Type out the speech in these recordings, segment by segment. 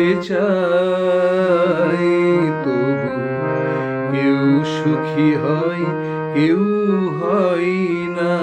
চায় তবু কেউ সুখী হয়, কেউ হয় না।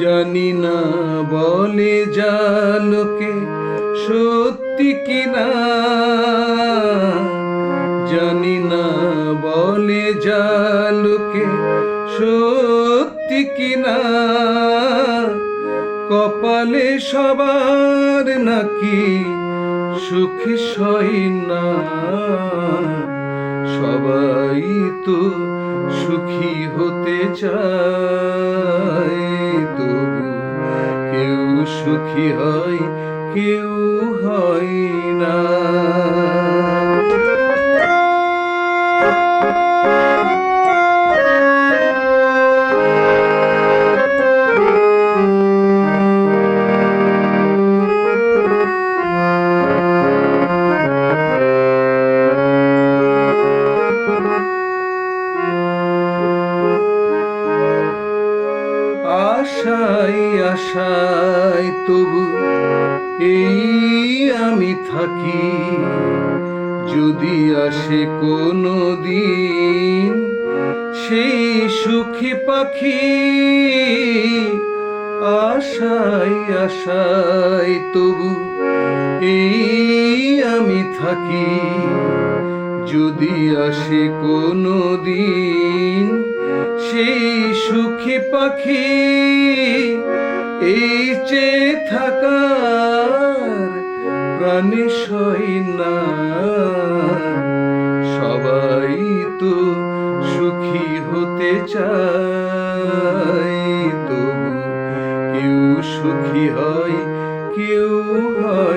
জানি না বলে যা লোকে সত্যি কিনা। জানি না বলে যা লোকে সত্যি কিনা। কপালে সবার নাকি সুখে সই না। সবাই তো সুখী হতে চায় তবু কেউ সুখী হয় কেউ আশায় আশাই তবু এই আমি থাকি। যদি আসে কোনো দিন সেই সুখী পাখি, আশাই আশাই তবু এই আমি থাকি। যদি আসে কোনো দিন সেই সুখী পাখি এই চেয়ে থাকার প্রাণে সই না। সবাই তো সুখী হতে চায়, তবু কেউ সুখী হয়, কেউ হয়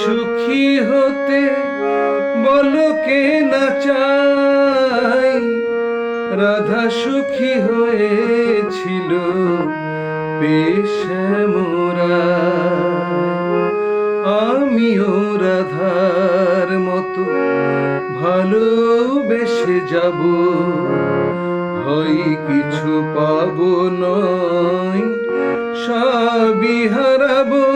সুখী হতে বলো কে না চাই। রাধা সুখী হয়েছিল পেশে মোরা। আমিও রাধার মতো ভালোবেসে যাব, হয় কিছু পাবো নয়, সবই হারাবো।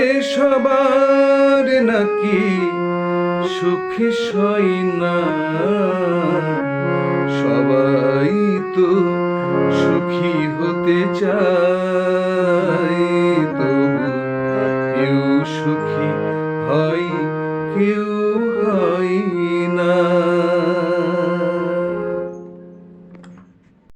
রে সবার নাকি সুখে সই না। সবাই তো